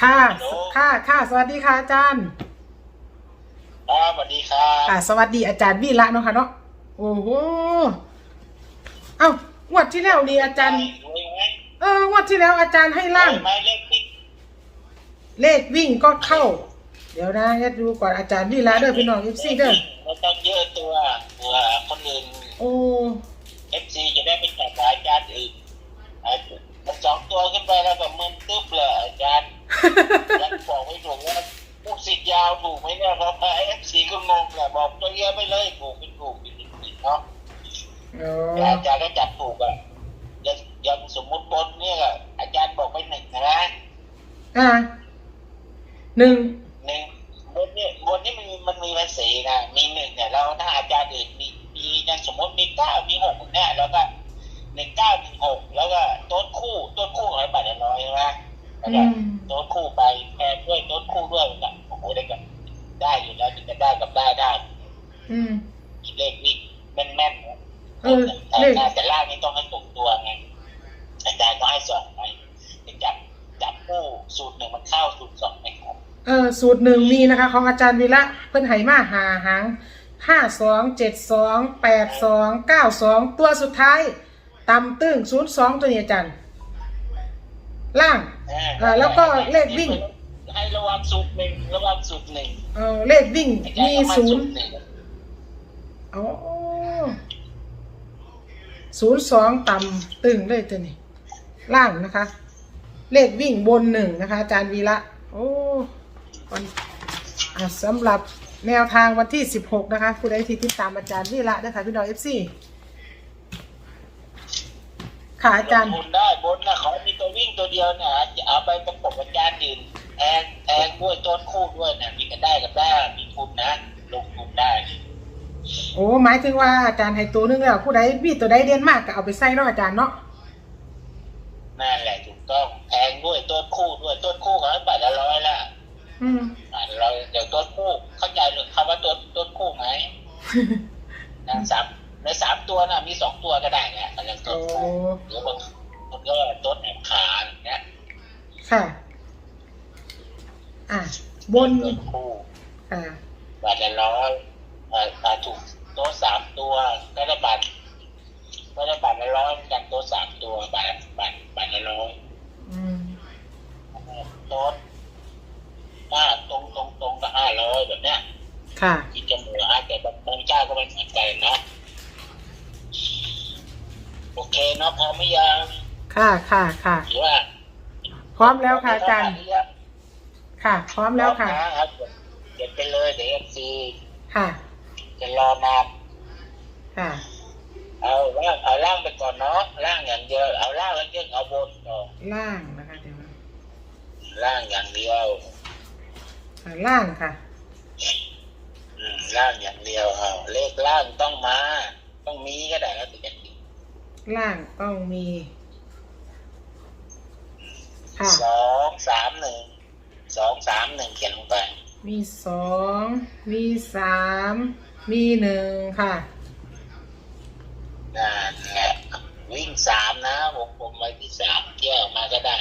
ค่ะ ฮัลโหล ค่ะค่ะสวัสดีค่ะอาจารย์อ่าสวัสดีครับอ่าสวัสดีอาจารย์วีระเนาะค่ะเนาะโอ้โหเอ้างวดที่แล้วนี่อาจารย์ รวยไหมเอองวดที่แล้วอาจารย์ให้ล่าง รวยไหมเลขที่เลขวิ่งก็เข้า เดี๋ยวนะยัดดูก่อนอาจารย์วีระเด้อพี่น้องเอฟซีเด้อไม่ต้องเยอะตัวเผื่อคนอื่นโอ้เอฟซีจะได้ไปจับรายการอื่นอะมันสองตัวขึ้นไปแล้วก็มึนตึ๊บเลยอาจารย์ ยังบอกไม่ถูกว่าผู้สิทธิ์ยาวถูกไหมเนี่ยเพราะเอฟซีก็งงแหละบอกตัวเยอะไปเลยถูกเป็นถูกเป็นผิดเนาะ โอ้ แต่อาจารย์ก็จับถูกอะยังยังสมมุติบนเนี่ยอาจารย์บอกไปหนึ่งนะ อ่าหนึ่ง หนึ่งบนเนี่ยบนนี่มันมันมีภาษีนะมีหนึ่งเนี่ยแล้วถ้าอาจารย์อื่นมี มีอย่างสมมติมีเก้ามีหกเนี่ยแล้วก็หนึ่งเก้าหนึ่งหกแล้วก็โต๊ดคู่โต๊ดคู่ร้อยบาทละร้อยใช่ไหมแล้วก็โต๊ดคู่ไปแทนด้วยโต๊ดคู่ด้วยมันก็โอ้โหได้กับได้อยู่แล้วจะได้กับได้ได้อืมเลขวิ่งแม่นแม่นๆนะเออแต่เลขแต่ล่างนี่ต้องให้ตรงตัวไงอาจารย์ก็ให้สองไปจับจับคู่สูตรหนึ่งมันเข้าสูตรสองไม่เข้าเออสูตรหนึ่งมีนะคะ ของอาจารย์วีระเพิ่นไหมาหาหาง ห้าสองเจ็ดสองแปดสองเก้าสองตัวสุดท้ายตำตึ้งศูนย์สองตัวนี้อาจารย์ ล่างอ่าแล้วก็เลขวิ่ง ให้ระวังสูตรหนึ่งระวังสูตรหนึ่งเออเลขวิ่งมีศูนย์หนึ่งอ๋อศูนย์สองต่ำตึงเลยตัวนี้ ล่างนะคะ เลขวิ่งบนหนึ่งนะคะ อาจารย์วีระโอ้วัน อะสำหรับแนวทางวันที่สิบหกนะคะผู้ใดที่ติดตามอาจารย์วีระนะคะพี่น้องเอฟซีค่ะอาจารย์บนได้บนนะเขามีตัววิ่งตัวเดียวเนี่ยจะเอาไปประกบอาจารย์อื่นแทงแทงด้วยต้นคู่ด้วยเนี่ยมีกันได้กับได้มีทุนนะลงทุนได้ โอ้หมายถึงว่าอาจารย์ให้ตัวหนึงแล้วผู้ใดมีตัวใดเด่นมากก็เอาไปใส่เนาะอาจารย์เนาะนั่นแหละถูกต้องแทงด้วยต้นคู่ด้วยต้นคู่เขาให้บาทละร้อยละ อืมบาทละร้อยเดี๋ยวต้นคู่เข้าใจหรือคำว่าต้นต้นคู่ไหมนะสามในสามตัวน่ะมีสองตัวก็ได้ไงอะไรต้โอ้นคู่หรือบางคนก็ต้นแหนขาอย่างเงี้ยค่ะ อะบนต้นคู่ค่ะบาทละร้อยเอ่อถ้าถูกโต๊ะสามตัวก็ได้บาทก็ได้บาทละร้อยเหมือนกันโต๊ะสามตัวบาทบาทบาทละร้อย อืม โต๊ะถ้าตรงตรงตรงก็ห้าร้อยแบบเนี้ย ค่ะ ที่จะเหนือแต่บางบางเจ้าก็ไม่เหมือนกันนะโอเคเนาะพร้อมไหมยัง ค่ะค่ะค่ะหรือว่าพร้อมแล้วค่ะอาจารย์ ค่ะ พร้อมแล้วค่ะพร้อมนะครับเดี๋ยวไปเลยเดี๋ยวเอฟซีค่ะ จะรอนานค่ะ เอาล่างเอาล่างไปก่อนเนาะล่างอย่างเดียวเอาล่างแล้วยังเอาบนก่อนล่างนะคะเดี๋ยวนะล่างอย่างเดียวอะล่างค่ะ อืมล่างอย่างเดียวเอาเลขล่างต้องมา ต้องมีก็ได้แล้วถึงจะดีล่างต้องมี ค่ะ สองสามหนึ่งสองสามหนึ่งเขียนลงไปมีสองมีสามมีหนึ่งค่ะ นั่นแหละวิ่งสามนะผมผมไปที่สามแยกออกมาก็ได้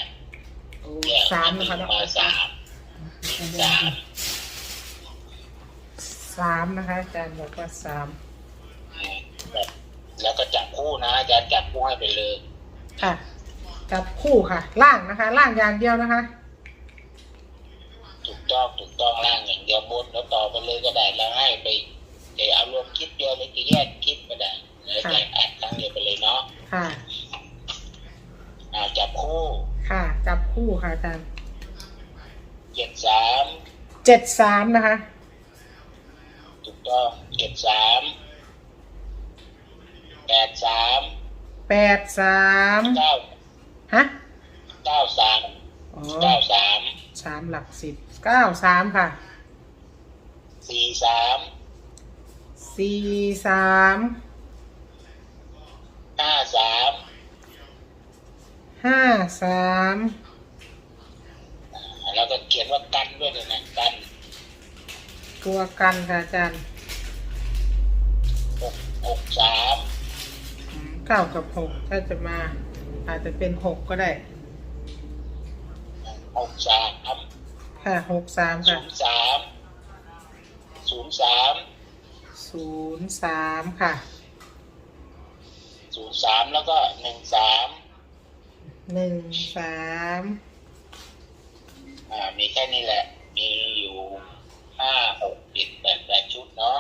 โอ้แยกสามมานะคะวิ่งมาสามวิ่งสามสามนะคะอาจารย์บอกว่าสามอืมแบบแล้วก็จับคู่นะอาจารย์จับคู่ให้ไปเลย ค่ะ จับคู่ค่ะ ล่างนะคะ ล่างอย่างเดียวนะคะ ถูกต้องถูกต้องล่างอย่างเดียวบนแล้วต่อไปเลยก็ได้แล้วให้ไปเดี๋ยวเอารวมคลิปเดียวเลยจะแยกคลิปก็ได้แล้วจะอัดครั้งเดียวไปเลยเนาะค่ะ อ่าจับคู่ค่ะ จับคู่ค่ะอาจารย์เจ็ดสามเจ็ดสามนะคะ ถูกต้องเจ็ดสามแปดสามแปดสามเก้า ฮะ เก้าสาม อ๋อ เก้าสามสามหลักสิบเก้าสามค่ะสี่สามสี่สามห้าสามห้าสามแล้วก็เขียนว่ากันด้วยเลยนะกัน ตัวกันค่ะอาจารย์หกหกสามอืมเก้ากับหกถ้าจะมา อาจจะเป็นหกก็ได้ หกสามค่ะหกสามศูค่ะนย์สามศูนย์สามศูนย์สามค่ะศูนย์สามแล้วก็หนึ่งสามหนึ่งสามอ่ามีแค่นี้แหละ มีอยู่ห้าหกเจ็ดแปดแปดชุดเนาะ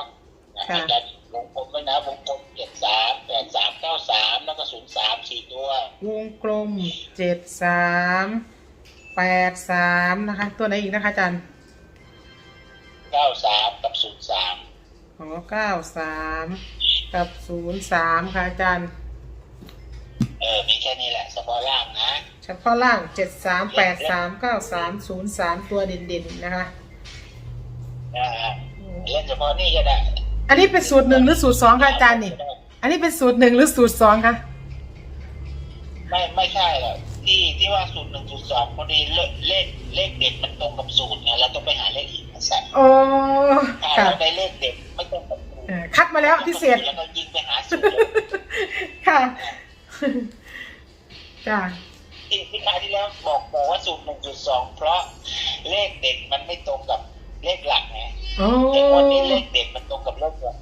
อ่าอาจารย์วงกลมไว้นะวงกลมเจ็ดสามแปดสามเก้าสามแล้วก็ศูนย์สามสี่ตัว วงกลมเจ็ดสาม แปดสามนะคะ ตัวไหนอีกนะคะอาจารย์เก้าสามกับศูนย์สามอ๋อเก้าสามกับศูนย์สามค่ะอาจารย์ เออ มีแค่นี้แหละเฉพาะล่างนะเฉพาะล่างเจ็ดสามแปดสามเก้าสามศูนย์สามตัวเด่นๆนะคะ อ่าเล่นเฉพาะนี่ก็ได้ อันนี้เป็นสูตรหนึ่งหรือสูตรสองคะอาจารย์นี่ อันนี้เป็นสูตรหนึ่งหรือสูตรสองคะ ที่ที่ว่าสูตรหนึ่งสูตรสองพอดีเลขเลขเลขเด็ดมันตรงกับสูตรไงเราต้องไปหาเลขอีกมาใส่โอ้ถ้าค่ะเราได้เลขเด็ดไม่ตรงกับสูตรเออคัดมาแล้วพิเศษ แล้วก็ยิงไปหาสูตรเลยค่ะ จ้าที่ที่คราวที่แล้วบอกบอกว่าสูตรหนึ่งสูตรสองเพราะเลขเด็ดมันไม่ตรงกับเลขหลักไงโอ้แต่วันนี้เลขเด็ดมันตรงกับเลขหลัก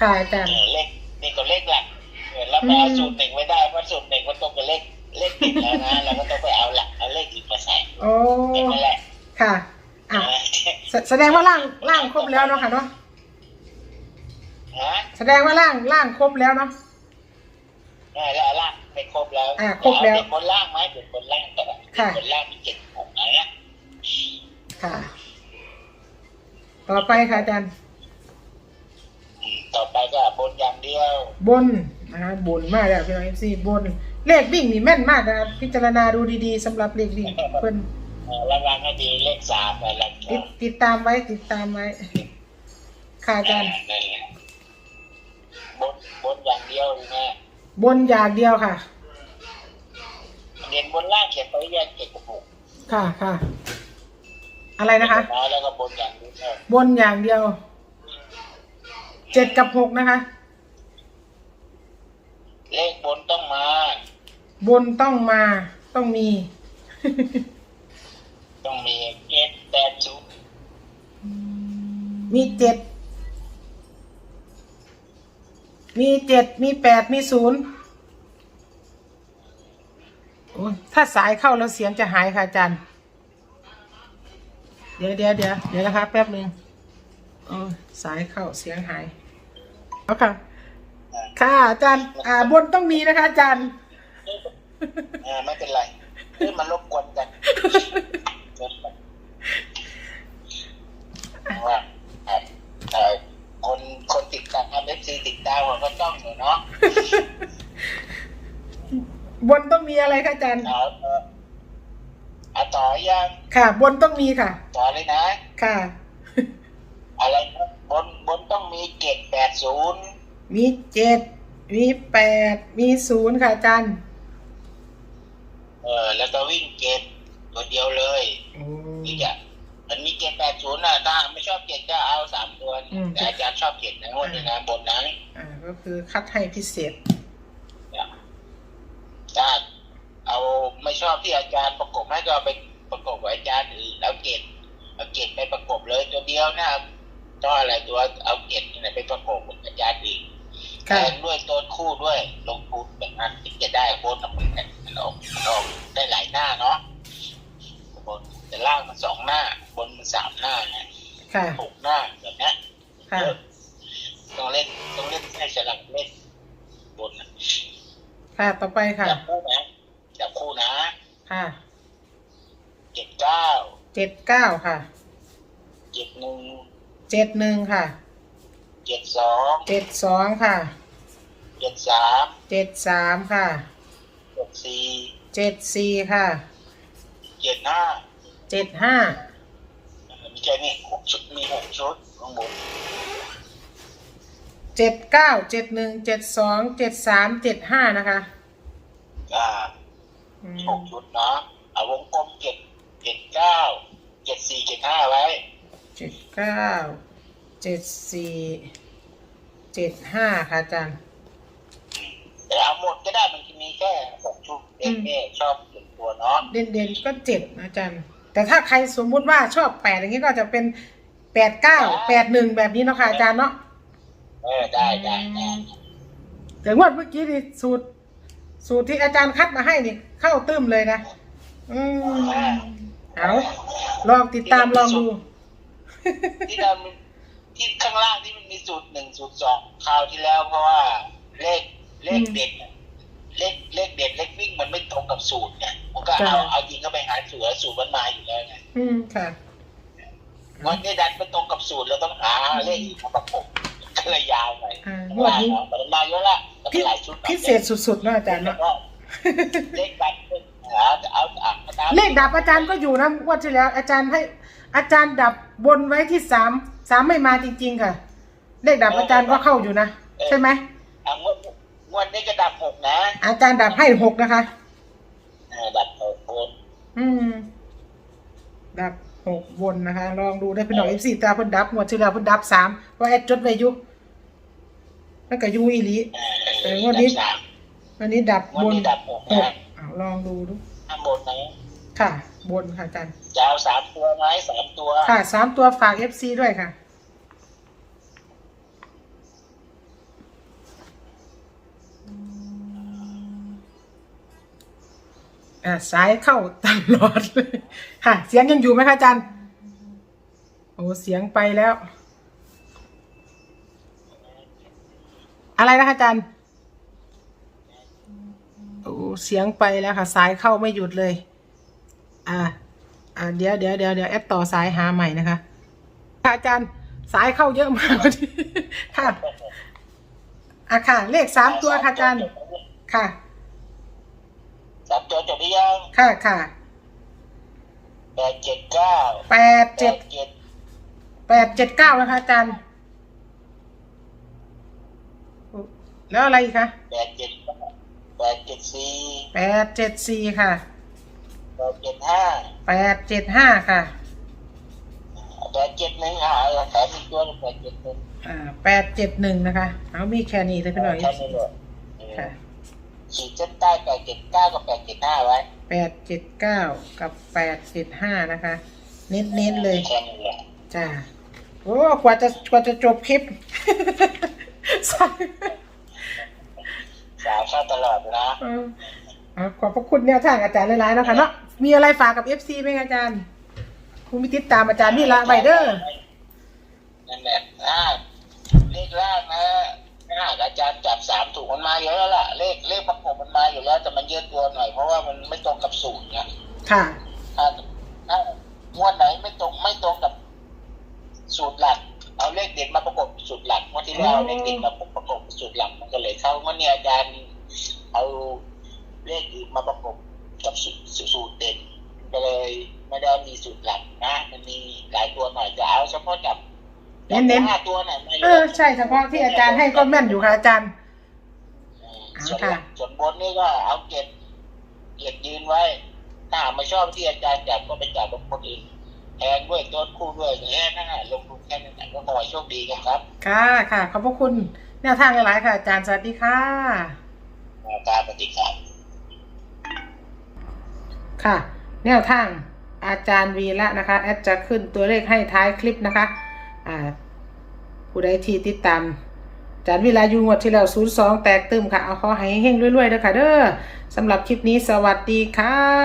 ค่ะอาจารย์เออเลขนี่ก็เลขหลักเออเราไปเอาสูตรหนึ่งไว้ได้เพราะสูตรหนึ่งมันตรงกับเลข เลขติดแล้วนะเราก็ต้องไปเอาหลักเอาเลขอีกมาใส่โอ้แค่นั้นแหละค่ะอะเออแสแสดงว่าล่างล่างครบแล้วเนาะค่ะเนาะฮะแสดงว่าล่างล่างครบแล้วเนาะ ได้แล้วล่างไปครบแล้วอ่าครบแล้ว เด็กบนล่างไหมเด็กบนล่างก็ได้ค่ะเด็กบนล่างมีเจ็ดหกไหนอะค่ะ ต่อไปค่ะอาจารย์ อืมต่อไปก็บนอย่างเดียว บนนะคะบนมากเลยพี่น้องเอฟซีบน เลขวิ่งนี่แม่นมากนะพิจารณาดูดีๆสำหรับเลขวิ่งเพิ่นเออระวังให้ดีเลขสามอะไรติดติดตามไว้ติดตามไว้ ค่ะอาจารย์ นั่นแหละบนบนอย่างเดียวเลยนะบนอย่างเดียวค่ะ เรียนบนล่างเขียนไปแยกเจ็ดกับหกค่ะค่ะ อะไรนะคะแล้วก็บนอย่างเดียวบนอย่างเดียว เจ็ดกับหกนะคะ เลขบนต้องมา บนต้องมาต้องมี ต้องมีเจ็ดแปดศูนย์มีเจ็ด มีเจ็ด มีแปด มีศูนย์โอ้ยถ้าสายเข้าแล้วเสียงจะหายค่ะอาจารย์ เดี๋ยวเดี๋ยวเดี๋ยวเดี๋ยวนะคะ แป๊บหนึ่งโอ้ยสายเข้าเสียงหาย เอาค่ะ ค่ะอาจารย์ อ่าบนต้องมีนะคะอาจารย์ อ่าไม่เป็นไรนี่มันรบกวนกันว่าเอ่อคนคนติดตามเอฟซีติดตามผมก็ต้องอยู่เนาะบนต้องมีอะไรคะอาจารย์เอาเออเอาต่อยังค่ะ บนต้องมีค่ะ ต่อเลยนะ ค่ะ อะไรนะบนบนต้องมีเจ็ดแปดศูนย์มีเจ็ดมีแปดมีศูนย์ค่ะอาจารย์ เออแล้วก็วิ่งเจ็ดตัวเดียวเลยโอ้นี่จะมันมีเจ็ดแปดศูนย์นะถ้าไม่ชอบเจ็ดก็เอาสามตัวอืมแต่อาจารย์ชอบเจ็ดนะงวันนี้นะบนนั้นอ่าก็คือคัดให้พิเศษถ้าเอาไม่ชอบที่อาจารย์ประกบให้ก็เอาไป ต่อไปค่ะ จับคู่นะจับคู่นะค่ะเจ็ดเก้าเจ็ดเก้าค่ะเจ็ดหนึ่งเจ็ดหนึ่งค่ะเจ็ดสองเจ็ดสองค่ะเจ็ดสามเจ็ดสามค่ะเจ็ดสี่เจ็ดสี่ค่ะเจ็ดห้าเจ็ดห้ามีแค่นี้หกชุดมีหกชุดข้างบนเจ็ดเก้าเจ็ดหนึ่งเจ็ดสองเจ็ดสามเจ็ดห้านะคะ อ่าอืมหกชุดเนาะเอาวงกลมเจ็ดเจ็ดเก้าเจ็ดสี่เจ็ดห้าไว้เจ็ดเก้าเจ็ดสี่เจ็ดห้าค่ะอาจารย์แต่เอาหมดก็ได้มันจะมีแค่หกชุดเด็กเนี่ยชอบส่วนตัวเนาะเด่นเด่นๆก็เจ็ดนะอาจารย์อแต่ถ้าใครสมมุติว่าชอบแปดอย่างนี้ก็จะเป็นแปดเก้าแปดหนึ่งแบบนี้เนาะค่ะอาจารย์เนาะเออได้ได้ได้แต่งวดเมื่อกี้นี่สูตร สูตรที่อาจารย์คัดมาให้นี่ เข้าตื้มเลยนะ อืมเอาลองติดตามลองดู ที่เราที่ข้างล่างที่มันมีสูตรหนึ่งสูตรสองคราวที่แล้วเพราะว่าเลขเลขเด็ดน่ะเลขเลขเด็ดเลขวิ่งมันไม่ตรงกับสูตรไงมันก็เอาจ้ะ เอายิงเข้าไปหาสูตรสูตรมันมาอยู่แล้วไงอืมค่ะ วันนี้ดันไม่ตรงกับสูตรเราต้องหาเลขอีกมาประกบก็ เลยยาวหน่อยอ่างวดนี้มันมาเยอะละมันพิหลายชุดหน่อยพิเศษสุดๆเนาะอาจารย์แล้เนาะวก็เลขดันหาจะเอาอะตามเลขดับอาจารย์ก็อยู่นะงวดที่แล้ว อาจารย์ให้ อาจารย์ดับบนไว้ที่สามสามไม่มาจริง ๆ ค่ะ เลขดับอาจารย์ก็เข้าอยู่นะใช่ไหมอะงวดงวดนี้ก็ดับหกนะ อาจารย์ดับให้หกนะคะเออดับหกคนอืม ดับหกบนนะคะ ลองดูได้เป็นหน่อยเอฟซีตาเพิ่นดับงวดที่แล้วเพิ่นดับสามเพราะแอดจดไว้อยู่ นั่นก็อยูอีหลีเอเออองวดนี้ ดับสามวันนี้ดับวันบนนี้ดับหกหกนะเอาลองดูดูข้างบนนะค่ะ บนค่ะอาจารย์ จะเอาสามตัวไหมสามตัวค่ะสามตัวฝากเอฟซีด้วยค่ะ อ่าสายเข้าตลอดเลย ค่ะ เสียงยังอยู่ไหมคะอาจารย์ โอ้ เสียงไปแล้ว อะไรนะคะอาจารย์โอ้เสียงไปแล้วค่ะสายเข้าไม่หยุดเลย อ่าอ่าเดี๋ยวเดี๋ยวเดี๋ยวเดี๋ยวแอดต่อสายหาใหม่นะคะค่ะอาจารย์สายเข้าเยอะมากวันนี้ค่ะอะค่ะ เลขสามตัวค่ะอาจารย์ค่ะสามตัวจบหรือยังค่ะค่ะแปดเจ็ดเก้าแปดแปเจ็ดดเจ็ดแปดเจ็ดเก้านะคะอาจารย์ แล้วอะไรอีกคะแปดเจ็ดแปดเจ็ดสี่แปดเจ็ดสี่ค่ะแปดเจ็ดห้าแปดเจ็ดห้าค่ะแปดเจ็ดหนึ่งอะแถมอีกตัวหนึ่งแปดเจ็ดหนึ่งอ่าแปดเจ็ดหนึ่งนะคะ เอามีแค่นี้เลยพี่หน่อยแค่นี้เลยเออค่ะขีดเส้นใต้แปดเจ็ดเก้ากับแปดเจ็ดห้าไว้แปดเจ็ดเก้ากับแปดเจ็ดห้านะคะ เน้นเน้นๆเลยแค่นี้แหละจ้าโอ้กว่าจะกว่าจะจบคลิป สายสาวเข้าตลอดนะเอออะขอบพระคุณแนวทางอาจารย์หลายๆเนาะคะเนาะมีอะไรฝากกับเอฟซีไหมคะอาจารย์คุณมีติดตามอาจารย์นี่ละไบเดอร์นั่นแหละอ่าเลขล่างนะถ้าหากอาจารย์จับสามถูกมันมาเยอะแล้วล่ะ เลขเลขประกบมันมาอยู่แล้วแต่มันเยอะตัวหน่อยเพราะว่ามันไม่ตรงกับสูตรไงค่ะถ้าถ้างวดไหนไม่ตรงไม่ตรงกับสูตรหลัก เอาเลขเด็ดมาประกบสูตรหลักงวดที่แล้วอ๋อเอาเลขเด็ดมาประกบ สูตรหลักมันก็เลยเข้างวดเนี้อาจารย์เอาเลขอื่นมาประกบกับสูตรสูตรเด่นก็เลยไม่ได้มีสูตรหลักนะมันมีหลายตัวหน่อยจะเอาเฉพาะจับเน้นๆห้าตัวหน่อยไม่เออใช่เฉพาะที่อาจารย์ให้ก็แม่นอยู่ค่ะอาจารย์ส่วนค่ะส่วนบนนี่ก็เอาเก็บเก็บยืนไว้ ถ้าหากไม่ชอบที่อาจารย์จับก็ไปจับกับคนอื่นแทนด้วยต้นคู่ด้วยแค่นั้นน่ะลงทุนแค่นั้นน่ะก็ขอให้โชคดีกันครับ ค่ะค่ะขอบพระคุณ แนวทางหลายๆค่ะ อาจารย์สวัสดีค่ะการปฏิครับค่ะ แนวทางอาจารย์วีละนะคะ แอดจะขึ้นตัวเลขให้ท้ายคลิปนะคะ อ่า ผู้ใดที่ติดตามอาจารย์วิลายุงวดที่แล้ว02แตกตึมค่ะ เอาขอให้เฮงๆรวยๆเด้อค่ะเด้อสำหรับคลิปนี้สวัสดีค่ะ